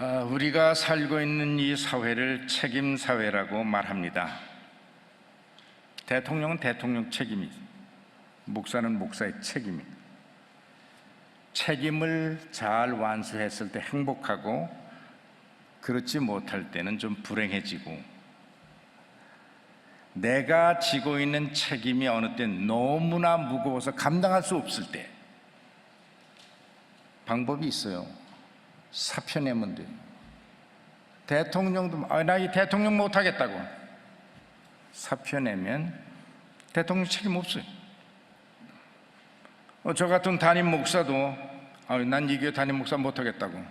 아, 우리가 살고 있는 이 사회를 책임 사회라고 말합니다. 대통령은 대통령 책임이, 목사는 목사의 책임이. 책임을 잘 완수했을 때 행복하고 그렇지 못할 때는 좀 불행해지고 내가 지고 있는 책임이 어느 때 너무나 무거워서 감당할 수 없을 때 방법이 있어요. 사표 내면 돼요. 대통령도 아, 나이 대통령 못 하겠다고 사표 내면 대통령 책임 없어요. 어, 저 같은 담임 목사도 아, 난 이 교회 담임 목사 못 하겠다고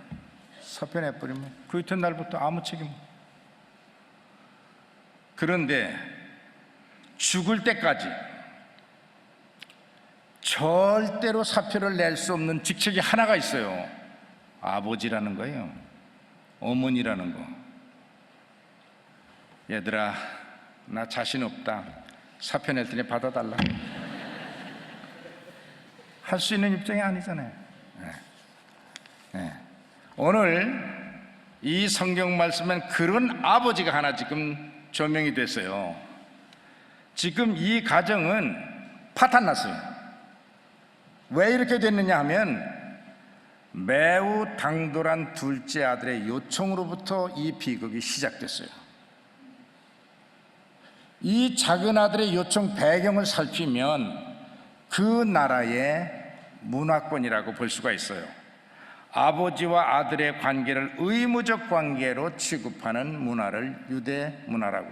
사표 내버리면 그 이튿날부터 아무 책임 없 그런데 죽을 때까지 절대로 사표를 낼 수 없는 직책이 하나가 있어요. 아버지라는 거예요. 어머니라는 거. 얘들아, 나 자신 없다. 사표 낼 테니 받아달라. 할 수 있는 입장이 아니잖아요. 네. 네. 오늘 이 성경 말씀엔 그런 아버지가 하나 지금 조명이 됐어요. 지금 이 가정은 파탄 났어요. 왜 이렇게 됐느냐 하면 매우 당돌한 둘째 아들의 요청으로부터 이 비극이 시작됐어요. 이 작은 아들의 요청 배경을 살피면 그 나라의 문화권이라고 볼 수가 있어요. 아버지와 아들의 관계를 의무적 관계로 취급하는 문화를 유대 문화라고.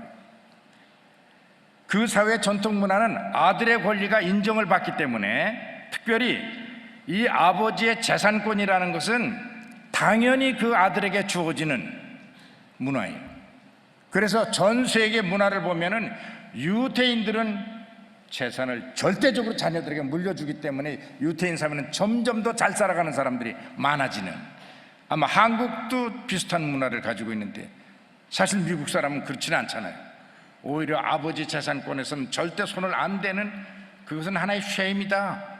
그 사회 전통 문화는 아들의 권리가 인정을 받기 때문에 특별히 이 아버지의 재산권이라는 것은 당연히 그 아들에게 주어지는 문화예요. 그래서 전 세계 문화를 보면은 유태인들은 재산을 절대적으로 자녀들에게 물려주기 때문에 유태인 사회는 점점 더 잘 살아가는 사람들이 많아지는 아마 한국도 비슷한 문화를 가지고 있는데 사실 미국 사람은 그렇지는 않잖아요. 오히려 아버지 재산권에서는 절대 손을 안 대는 그것은 하나의 쉐임이다.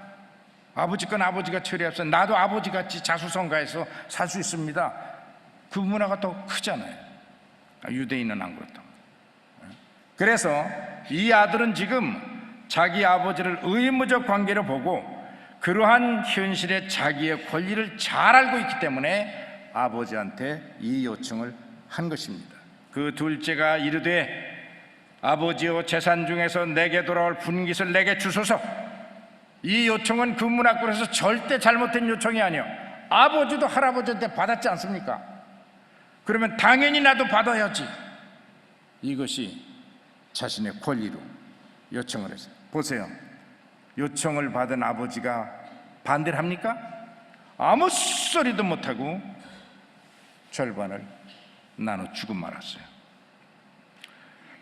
아버지 건 아버지가 처리합시다. 나도 아버지 같이 자수성가해서 살 수 있습니다. 그 문화가 더 크잖아요. 유대인은 안 그렇다. 그래서 이 아들은 지금 자기 아버지를 의무적 관계로 보고 그러한 현실에 자기의 권리를 잘 알고 있기 때문에 아버지한테 이 요청을 한 것입니다. 그 둘째가 이르되 아버지여 재산 중에서 내게 돌아올 분깃을 내게 주소서. 이 요청은 그 문화권에서 절대 잘못된 요청이 아니요. 아버지도 할아버지한테 받았지 않습니까? 그러면 당연히 나도 받아야지. 이것이 자신의 권리로 요청을 했어요. 보세요. 요청을 받은 아버지가 반대를 합니까? 아무 소리도 못하고 절반을 나눠주고 말았어요.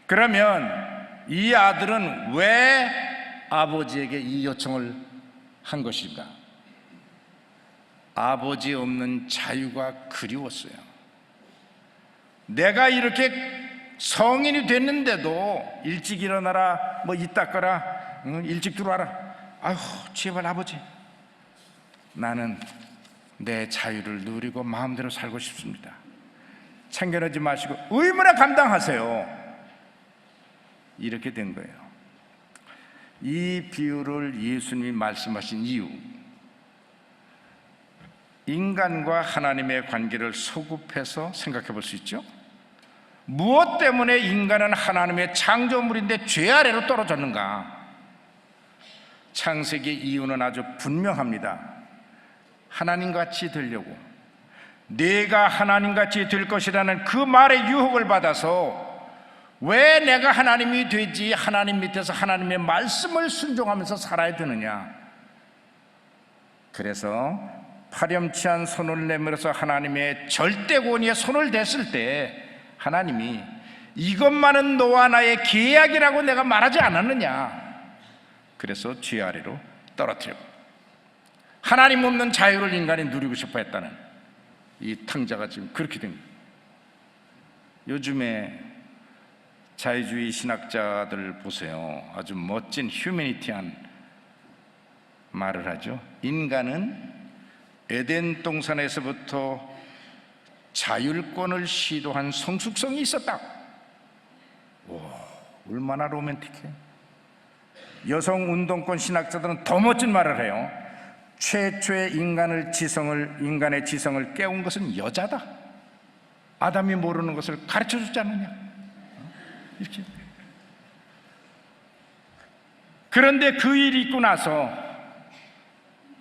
그러면 이 아들은 왜 아버지에게 이 요청을 한 것인가? 아버지 없는 자유가 그리웠어요. 내가 이렇게 성인이 됐는데도 일찍 일어나라, 뭐 이따 거라, 응, 일찍 들어와라. 아휴, 제발 아버지. 나는 내 자유를 누리고 마음대로 살고 싶습니다. 참견하지 마시고 의무나 감당하세요. 이렇게 된 거예요. 이 비유를 예수님이 말씀하신 이유, 인간과 하나님의 관계를 소급해서 생각해 볼 수 있죠? 무엇 때문에 인간은 하나님의 창조물인데 죄 아래로 떨어졌는가? 창세기 이유는 아주 분명합니다. 하나님 같이 되려고 내가 하나님 같이 될 것이라는 그 말의 유혹을 받아서 왜 내가 하나님이 되지 하나님 밑에서 하나님의 말씀을 순종하면서 살아야 되느냐? 그래서 파렴치한 손을 내밀어서 하나님의 절대 권위에 손을 댔을 때 하나님이 이것만은 너와 나의 계약이라고 내가 말하지 않았느냐? 그래서 죄 아래로 떨어뜨려. 하나님 없는 자유를 인간이 누리고 싶어 했다는 이 탕자가 지금 그렇게 된 거예요. 요즘에 자유주의 신학자들 보세요. 아주 멋진 휴메니티한 말을 하죠. 인간은 에덴 동산에서부터 자율권을 시도한 성숙성이 있었다. 와, 얼마나 로맨틱해. 여성 운동권 신학자들은 더 멋진 말을 해요. 최초의 인간을 지성을 인간의 지성을 깨운 것은 여자다. 아담이 모르는 것을 가르쳐 주지 않느냐. 이렇게. 그런데 그 일이 있고 나서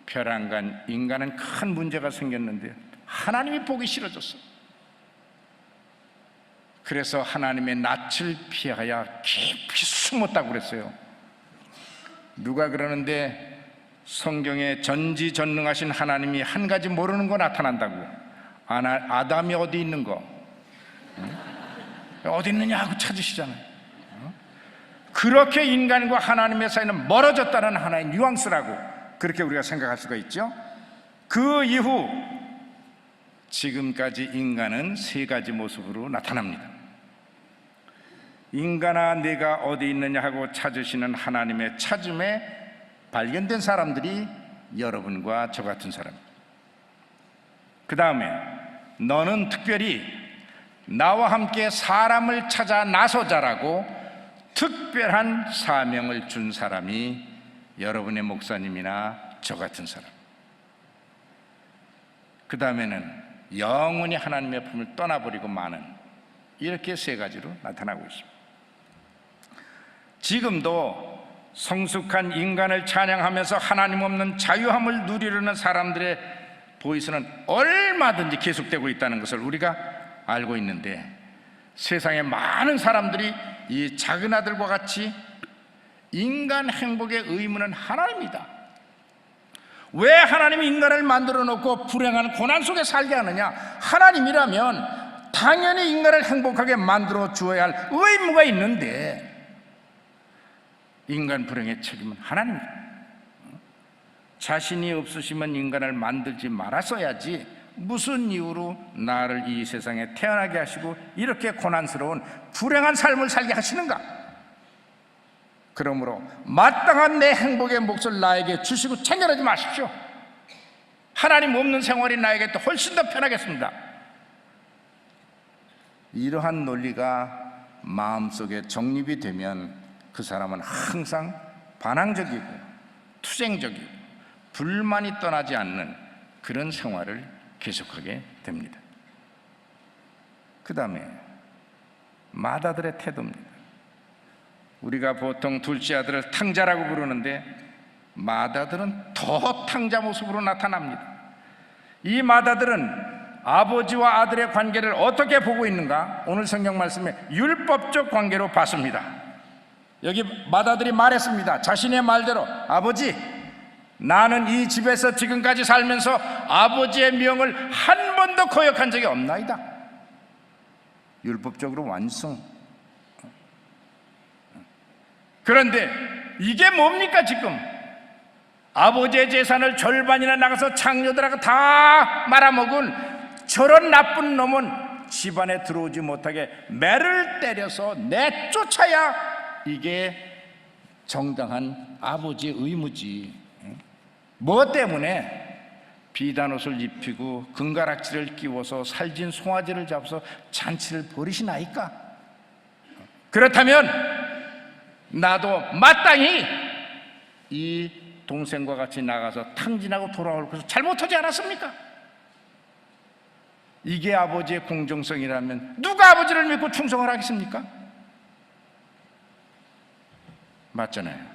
벼랑간 인간은 큰 문제가 생겼는데 하나님이 보기 싫어졌어. 그래서 하나님의 낯을 피하여 깊이 숨었다고 그랬어요. 누가 그러는데 성경에 전지전능하신 하나님이 한 가지 모르는 거 나타난다고. 아담이 어디 있는 거? 응? 어디 있느냐 하고 찾으시잖아요. 어? 그렇게 인간과 하나님의 사이는 멀어졌다는 하나의 뉘앙스라고 그렇게 우리가 생각할 수가 있죠. 그 이후 지금까지 인간은 세 가지 모습으로 나타납니다. 인간아 내가 어디 있느냐 하고 찾으시는 하나님의 찾음에 발견된 사람들이 여러분과 저 같은 사람입니다. 그 다음에 너는 특별히 나와 함께 사람을 찾아 나서자라고 특별한 사명을 준 사람이 여러분의 목사님이나 저 같은 사람. 그 다음에는 영원히 하나님의 품을 떠나버리고 마는 이렇게 세 가지로 나타나고 있습니다. 지금도 성숙한 인간을 찬양하면서 하나님 없는 자유함을 누리려는 사람들의 보이스는 얼마든지 계속되고 있다는 것을 우리가 알고 있는데 세상에 많은 사람들이 이 작은 아들과 같이 인간 행복의 의무는 하나입니다. 왜 하나님이 인간을 만들어 놓고 불행한 고난 속에 살게 하느냐? 하나님이라면 당연히 인간을 행복하게 만들어 주어야 할 의무가 있는데 인간 불행의 책임은 하나님입니다. 자신이 없으시면 인간을 만들지 말았어야지 무슨 이유로 나를 이 세상에 태어나게 하시고 이렇게 고난스러운 불행한 삶을 살게 하시는가? 그러므로 마땅한 내 행복의 몫을 나에게 주시고 챙겨내지 마십시오. 하나님 없는 생활이 나에게 또 훨씬 더 편하겠습니다. 이러한 논리가 마음속에 정립이 되면 그 사람은 항상 반항적이고 투쟁적이고 불만이 떠나지 않는 그런 생활을 계속하게 됩니다. 그 다음에 맏아들의 태도입니다. 우리가 보통 둘째 아들을 탕자라고 부르는데 맏아들은 더 탕자 모습으로 나타납니다. 이 맏아들은 아버지와 아들의 관계를 어떻게 보고 있는가? 오늘 성경 말씀에 율법적 관계로 봤습니다. 여기 맏아들이 말했습니다. 자신의 말대로 아버지 나는 이 집에서 지금까지 살면서 아버지의 명을 한 번도 거역한 적이 없나이다. 율법적으로 완성. 그런데 이게 뭡니까 지금? 아버지의 재산을 절반이나 나가서 장녀들하고 다 말아먹은 저런 나쁜 놈은 집안에 들어오지 못하게 매를 때려서 내쫓아야 이게 정당한 아버지의 의무지. 뭐 때문에 비단 옷을 입히고 금가락지를 끼워서 살진 송아지를 잡아서 잔치를 벌이시나이까? 그렇다면 나도 마땅히 이 동생과 같이 나가서 탕진하고 돌아올 것을 잘못하지 않았습니까? 이게 아버지의 공정성이라면 누가 아버지를 믿고 충성을 하겠습니까? 맞잖아요.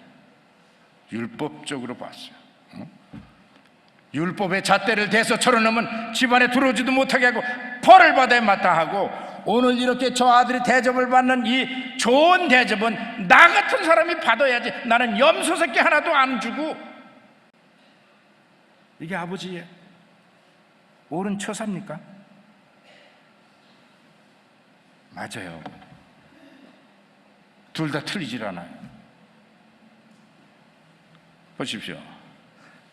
율법적으로 봤어요. 어? 율법의 잣대를 대서 저러놓으면 집안에 들어오지도 못하게 하고 벌을 받아야 마땅하고 오늘 이렇게 저 아들이 대접을 받는 이 좋은 대접은 나 같은 사람이 받아야지 나는 염소 새끼 하나도 안 주고 이게 아버지의 옳은 처사입니까? 맞아요. 둘 다 틀리질 않아요. 보십시오.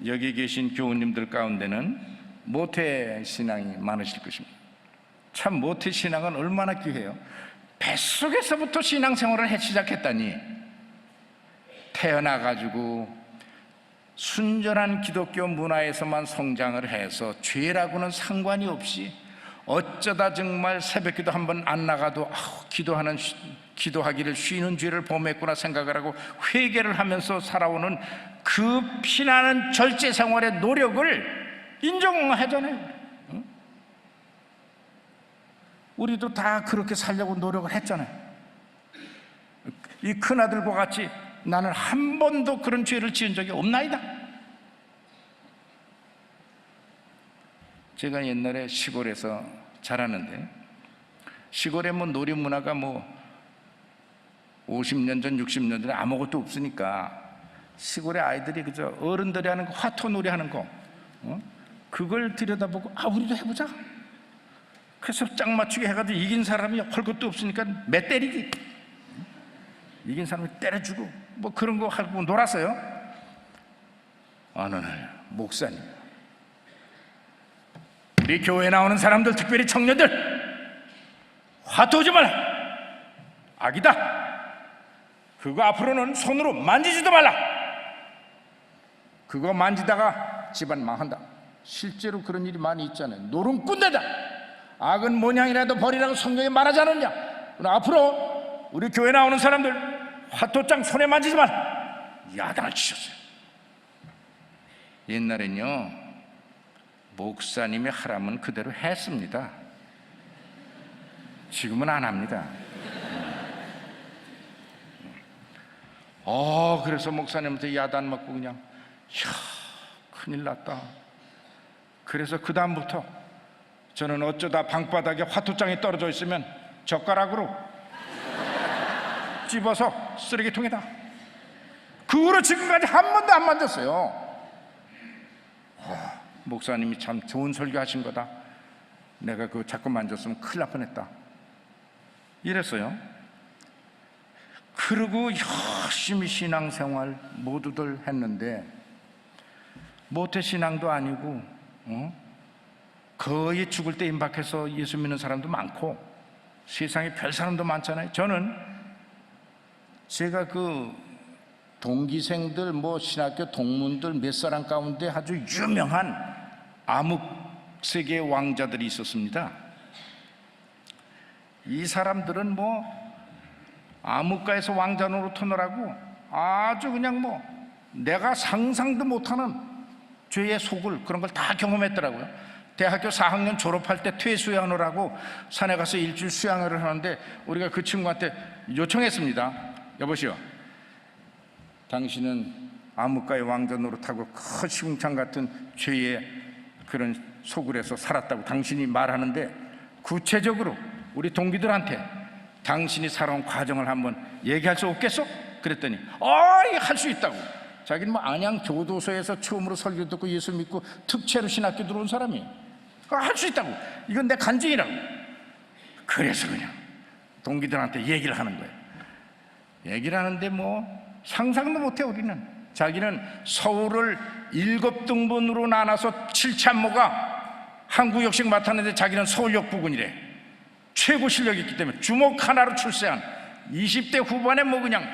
여기 계신 교우님들 가운데는 모태 신앙이 많으실 것입니다. 참 모태 신앙은 얼마나 귀해요. 뱃속에서부터 신앙생활을 해 시작했다니 태어나 가지고 순전한 기독교 문화에서만 성장을 해서 죄라고는 상관이 없이 어쩌다 정말 새벽 기도 한 번 안 나가도 아우, 기도하는 쉬- 기도하기를 쉬는 죄를 범했구나 생각을 하고 회개를 하면서 살아오는 그 피나는 절제 생활의 노력을 인정하잖아요. 응? 우리도 다 그렇게 살려고 노력을 했잖아요. 이 큰아들과 같이 나는 한 번도 그런 죄를 지은 적이 없나이다. 제가 옛날에 시골에서 자랐는데 시골에 뭐 놀이 문화가 뭐 50년 전, 60년 전에 아무것도 없으니까 시골의 아이들이 그저 어른들이 하는 거, 화토 놀이 하는 거, 어? 그걸 들여다보고 아 우리도 해보자. 그래서 짝 맞추기 해가지고 이긴 사람이 할 것도 없으니까 매 때리기. 이긴 사람이 때려주고 뭐 그런 거 하고 놀았어요. 어느 날 목사님 우리 교회 나오는 사람들 특별히 청년들 화투 오지 말라. 악이다. 그거 앞으로는 손으로 만지지도 말라. 그거 만지다가 집안 망한다. 실제로 그런 일이 많이 있잖아요. 노름꾼대다. 악은 모양이라도 버리라고 성경에 말하지 않았냐? 앞으로 우리 교회 나오는 사람들 화토장 손에 만지지 말라. 야단을 치셨어요. 옛날엔요 목사님이 하라면 그대로 했습니다. 지금은 안 합니다. 어, 그래서 목사님한테 야단 맞고 그냥, 이야, 큰일 났다. 그래서 그다음부터 저는 어쩌다 방바닥에 화투장이 떨어져 있으면 젓가락으로 집어서 쓰레기통에다. 그 후로 지금까지 한 번도 안 만졌어요. 목사님이 참 좋은 설교 하신 거다. 내가 그거 자꾸 만졌으면 큰일 날 뻔했다. 이랬어요. 그러고 열심히 신앙생활 모두들 했는데 모태 신앙도 아니고 어? 거의 죽을 때 임박해서 예수 믿는 사람도 많고 세상에 별 사람도 많잖아요. 저는 제가 그 동기생들 뭐 신학교 동문들 몇 사람 가운데 아주 유명한 암흑 세계 왕자들이 있었습니다. 이 사람들은 뭐 암흑가에서 왕자 노릇을 하고 아주 그냥 뭐 내가 상상도 못하는 죄의 속을 그런 걸 다 경험했더라고요. 대학교 4학년 졸업할 때 퇴수양을 하고 산에 가서 일주일 수양을 하는데 우리가 그 친구한테 요청했습니다. 여보시오. 당신은 암흑가의 왕자 노릇하고 큰 시궁창 같은 죄의 그런 소굴에서 살았다고 당신이 말하는데 구체적으로 우리 동기들한테 당신이 살아온 과정을 한번 얘기할 수 없겠어? 그랬더니 어이 할 수 있다고. 자기는 뭐 안양 교도소에서 처음으로 설교 듣고 예수 믿고 특채로 신학교 들어온 사람이에요 할 수 있다고. 이건 내 간증이라고. 그래서 그냥 동기들한테 얘기를 하는 거예요. 얘기를 하는데 뭐 상상도 못해 우리는 자기는 서울을 일곱 등분으로 나눠서 칠참모가 한국역식 맡았는데 자기는 서울역 부근이래 최고 실력이 있기 때문에 주먹 하나로 출세한 20대 후반에 뭐 그냥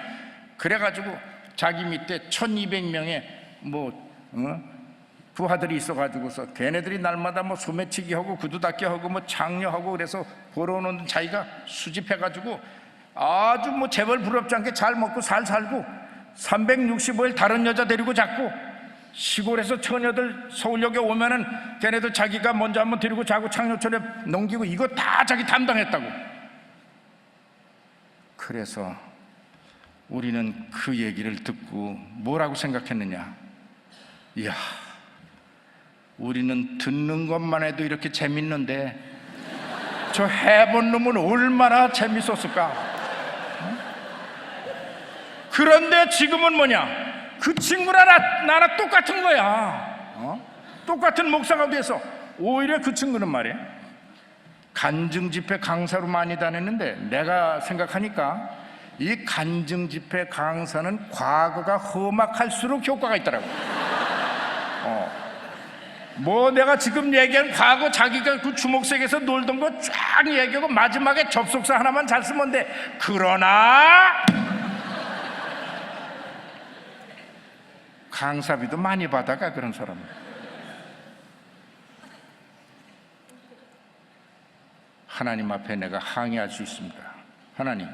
그래가지고 자기 밑에 1200명의 뭐 어? 부하들이 있어가지고서 걔네들이 날마다 뭐 소매치기 하고 구두 닦기 하고 뭐 장려하고 그래서 벌어오는 자기가 수집해가지고 아주 뭐 재벌 부럽지 않게 잘 먹고 잘 살고 365일 다른 여자 데리고 자고 시골에서 처녀들 서울역에 오면은 걔네들 자기가 먼저 한번 데리고 자고 창녀촌에 넘기고 이거 다 자기 담당했다고. 그래서 우리는 그 얘기를 듣고 뭐라고 생각했느냐? 이야 우리는 듣는 것만 해도 이렇게 재밌는데 저 해본 놈은 얼마나 재밌었을까 그런데 지금은 뭐냐? 그 친구랑 나, 나랑 똑같은 거야. 어? 똑같은 목사가 돼서 오히려 그 친구는 말이야. 간증 집회 강사로 많이 다녔는데 내가 생각하니까 이 간증 집회 강사는 과거가 험악할수록 효과가 있더라고. 어. 뭐 내가 지금 얘기한 과거 자기가 그 주먹색에서 놀던 거 쫙 얘기하고 마지막에 접속사 하나만 잘 쓰면 돼. 그러나 강사비도 많이 받아가 그런 사람은 하나님 앞에 내가 항의할 수 있습니다. 하나님,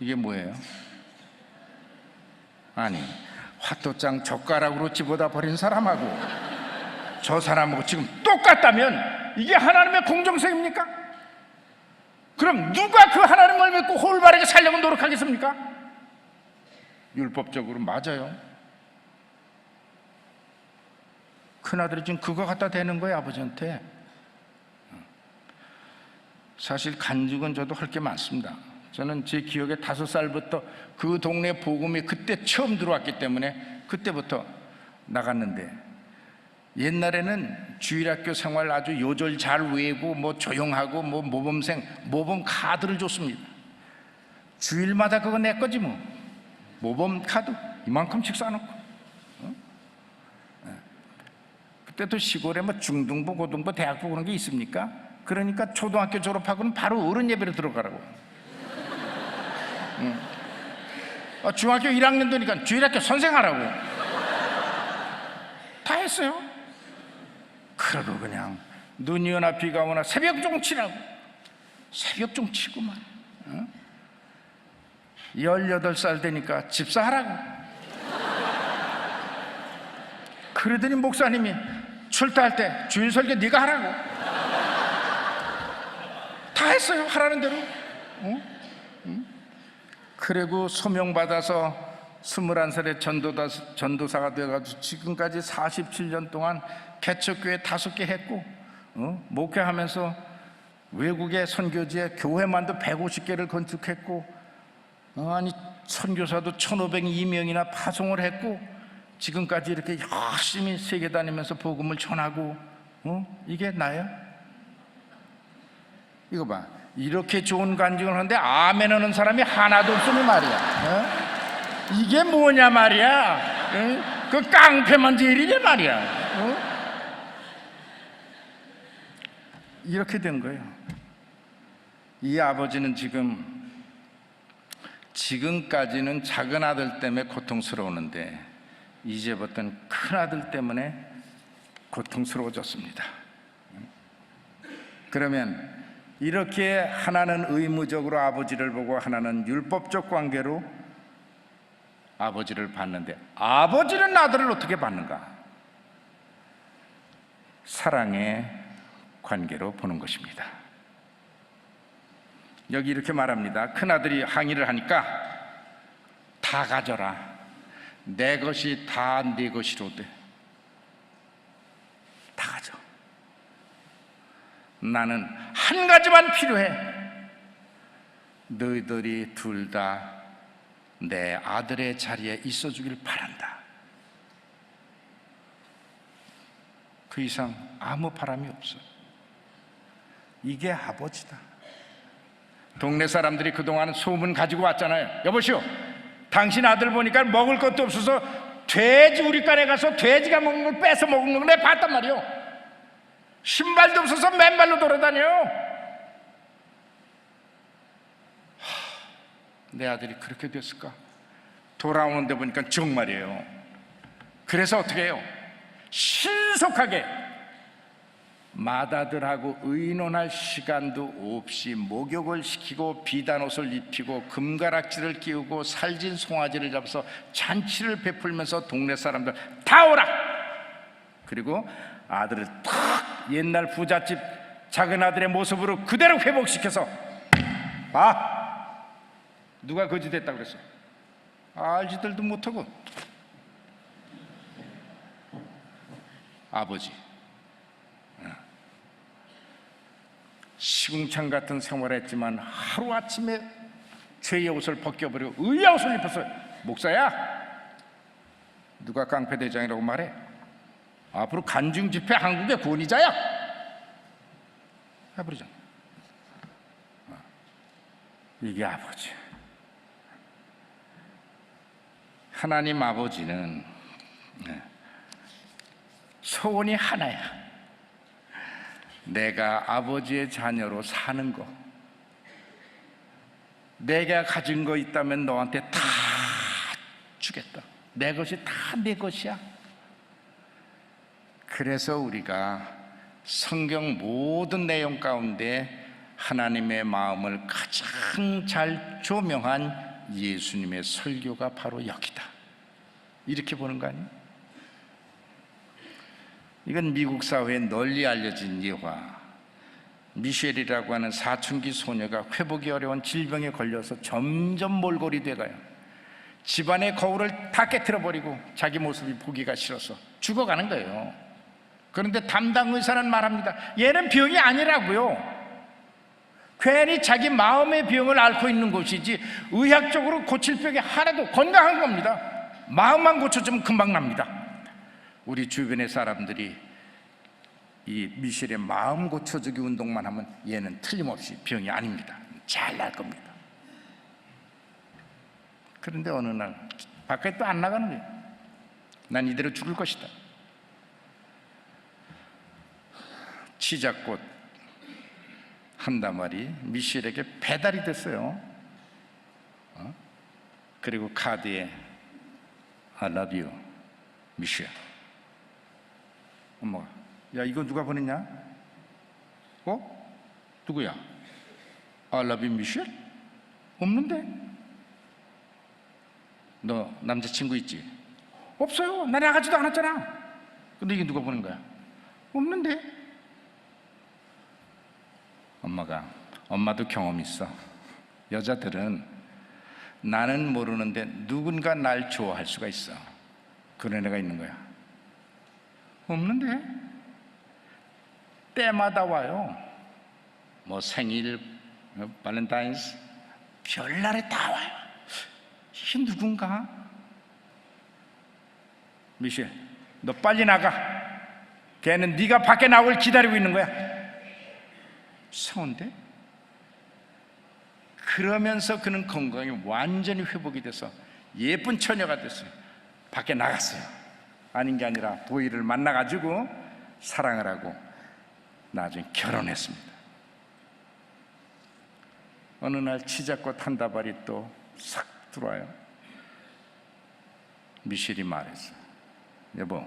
이게 뭐예요? 아니, 화토장 젓가락으로 집어다 버린 사람하고 저 사람하고 지금 똑같다면 이게 하나님의 공정성입니까? 그럼 누가 그 하나님을 믿고 올바르게 살려고 노력하겠습니까? 율법적으로 맞아요. 큰아들이 지금 그거 갖다 대는 거예요, 아버지한테. 사실 간증은 저도 할 게 많습니다. 저는 제 기억에 다섯 살부터 그 동네 복음이 그때 처음 들어왔기 때문에 그때부터 나갔는데 옛날에는 주일학교 생활 아주 요절 잘 외우고 뭐 조용하고 뭐 모범생 모범 카드를 줬습니다. 주일마다 그거 내 거지 뭐 모범 카드 이만큼씩 싸놓고 어? 예. 그때도 시골에 뭐 중등부 고등부 대학부 그런 게 있습니까? 그러니까 초등학교 졸업하고는 바로 어른 예배로 들어가라고. 응. 어, 중학교 1학년 되니까 주일학교 선생하라고. 다 했어요. 그러고 그냥 눈이 오나 비가 오나 새벽 종치라고. 새벽 종치고만. 어? 18살 되니까 집사하라고. 그러더니 목사님이 출타할 때 주일 설교 네가 하라고. 다 했어요. 하라는 대로. 어? 응? 그리고 소명 받아서 21살에 전도다, 전도사가 되어가지고 지금까지 47년 동안 개척교회 다섯 개 했고 어? 목회하면서 외국의 선교지에 교회만도 150개를 건축했고 어, 아니 선교사도 1,502명이나 파송을 했고 지금까지 이렇게 열심히 세계 다니면서 복음을 전하고 어? 이게 나야? 이거 봐. 이렇게 좋은 간증을 하는데 아멘 하는 사람이 하나도 없으니 말이야. 어? 이게 뭐냐 말이야. 어? 그 깡패만 제일이냐 말이야. 어? 이렇게 된 거예요. 이 아버지는 지금 지금까지는 작은 아들 때문에 고통스러우는데 이제부터는 큰 아들 때문에 고통스러워졌습니다. 그러면 이렇게 하나는 의무적으로 아버지를 보고 하나는 율법적 관계로 아버지를 받는데 아버지는 아들을 어떻게 받는가? 사랑의 관계로 보는 것입니다. 여기 이렇게 말합니다. 큰 아들이 항의를 하니까 다 가져라. 내 것이 다 네 것이로되 다 가져. 나는 한 가지만 필요해. 너희들이 둘 다 내 아들의 자리에 있어 주길 바란다. 그 이상 아무 바람이 없어. 이게 아버지다. 동네 사람들이 그동안 소문 가지고 왔잖아요. 여보시오, 당신 아들 보니까 먹을 것도 없어서 돼지 우리 간에 가서 돼지가 먹는 걸 뺏어 먹는 걸 내가 봤단 말이오. 신발도 없어서 맨발로 돌아다녀. 내 아들이 그렇게 됐을까? 돌아오는데 보니까 정말이에요. 그래서 어떻게 해요? 신속하게 맏아들하고 의논할 시간도 없이 목욕을 시키고 비단 옷을 입히고 금가락지를 끼우고 살진 송아지를 잡아서 잔치를 베풀면서 동네 사람들 다 오라. 그리고 아들을 탁 옛날 부잣집 작은 아들의 모습으로 그대로 회복시켜서 봐! 누가 거짓됐다 그랬어? 알지들도 못하고. 아버지 시궁창 같은 생활했지만 하루아침에 죄의 옷을 벗겨버리고 의의 옷을 입었어 목사야 누가 깡패대장이라고 말해? 앞으로 간중 집회 한국의 권위자야. 해버리잖아. 어. 이게 아버지. 하나님 아버지는 네, 소원이 하나야 내가 아버지의 자녀로 사는 거 내가 가진 거 있다면 너한테 다 주겠다 내 것이 다 내 것이야 그래서 우리가 성경 모든 내용 가운데 하나님의 마음을 가장 잘 조명한 예수님의 설교가 바로 여기다. 이렇게 보는 거 아니에요? 이건 미국 사회에 널리 알려진 예화. 미셸이라고 하는 사춘기 소녀가 회복이 어려운 질병에 걸려서 점점 몰골이 돼가요. 집안의 거울을 다 깨뜨려 버리고 자기 모습이 보기가 싫어서 죽어가는 거예요. 그런데 담당 의사는 말합니다. 얘는 병이 아니라고요. 괜히 자기 마음의 병을 앓고 있는 것이지 의학적으로 고칠 병이 하나도 건강한 겁니다. 마음만 고쳐주면 금방 납니다. 우리 주변의 사람들이 이 미셸의 마음 고쳐주기 운동만 하면 얘는 틀림없이 병이 아닙니다. 잘 날 겁니다. 그런데 어느 날 밖에 또 안 나가는 거예요. 난 이대로 죽을 것이다. 치자꽃 한 다말이 미셸에게 배달이 됐어요. 어? 그리고 카드에 I love you, 미셸. 엄마가 야 이거 누가 보냈냐? 어? 누구야? You, 미셸? 없는데? 너 남자친구 있지? 없어요. 나 나가지도 않았잖아. 근데 이게 누가 보낸 거야? 없는데? 엄마가 엄마도 경험 있어. 여자들은 나는 모르는데 누군가 날 좋아할 수가 있어. 그런 애가 있는 거야. 없는데? 때마다 와요. 뭐 생일, 뭐 발렌타인스, 별날에 다 와요. 이게 누군가? 미셸, 너 빨리 나가. 걔는 네가 밖에 나올 기다리고 있는 거야. 이상한데? 그러면서 그는 건강이 완전히 회복이 돼서 예쁜 처녀가 됐어요. 밖에 나갔어요. 아닌 게 아니라 도희를 만나가지고 사랑을 하고 나중에 결혼했습니다. 어느 날 치자꽃 한 다발이 또 싹 들어와요. 미셸이 말했어. 여보,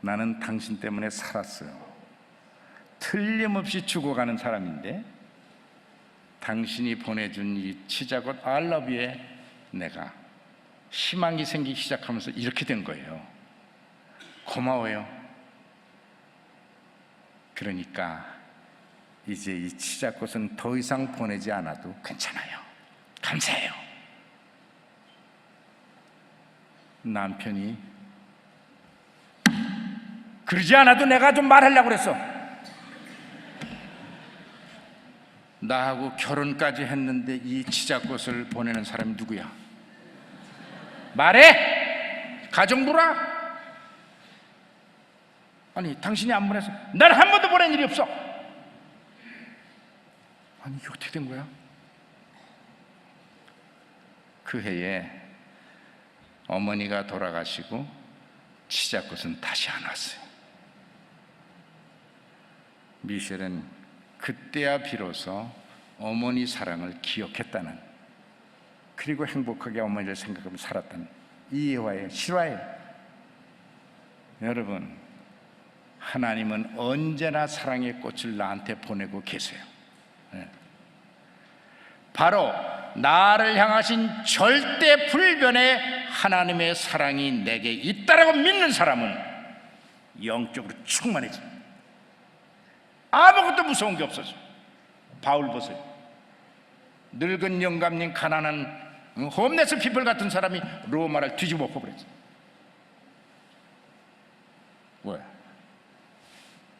나는 당신 때문에 살았어요. 틀림없이 죽어가는 사람인데 당신이 보내준 이 치자꽃 알러비에 내가 희망이 생기기 시작하면서 이렇게 된 거예요. 고마워요. 그러니까 이제 이 치자꽃은 더 이상 보내지 않아도 괜찮아요. 감사해요. 남편이 그러지 않아도 내가 좀 말하려고 그랬어. 나하고 결혼까지 했는데 이 치자꽃을 보내는 사람이 누구야? 말해! 가정부라! 아니, 당신이 안 보내서 난 한 번도 보낸 일이 없어! 아니, 이게 어떻게 된 거야? 그 해에 어머니가 돌아가시고 치자꽃은 다시 안 왔어요. 미셸은 그때야 비로소 어머니 사랑을 기억했다는 그리고 행복하게 어머니를 생각하며 살았다는 이해와의 실화예요. 여러분, 하나님은 언제나 사랑의 꽃을 나한테 보내고 계세요. 예. 바로 나를 향하신 절대 불변의 하나님의 사랑이 내게 있다라고 믿는 사람은 영적으로 충만해집니다. 아무것도 무서운 게 없어져. 바울 보세요. 늙은 영감님 가난한 홈레스 피플 같은 사람이 로마를 뒤집어 엎어버렸어. 왜?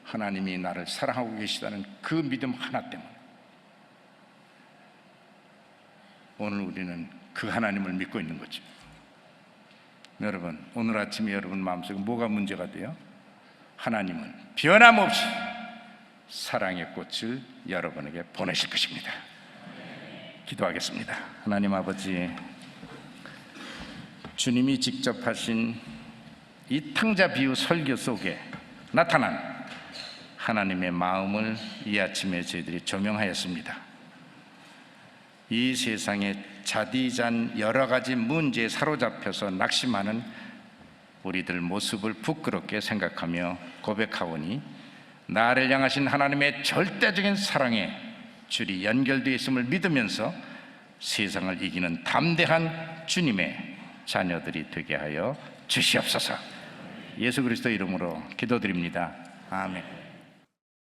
하나님이 나를 사랑하고 계시다는 그 믿음 하나 때문에. 오늘 우리는 그 하나님을 믿고 있는 거죠. 여러분, 오늘 아침에 여러분 마음속에 뭐가 문제가 돼요? 하나님은 변함없이 사랑의 꽃을 여러분에게 보내실 것입니다. 기도하겠습니다. 하나님 아버지, 주님이 직접 하신 이 탕자 비유 설교 속에 나타난 하나님의 마음을 이 아침에 저희들이 조명하였습니다. 이 세상에 자디잔 여러 가지 문제에 사로잡혀서 낙심하는 우리들 모습을 부끄럽게 생각하며 고백하오니 나를 향하신 하나님의 절대적인 사랑에 줄이 연결되어 있음을 믿으면서 세상을 이기는 담대한 주님의 자녀들이 되게 하여 주시옵소서. 예수 그리스도 이름으로 기도드립니다. 아멘.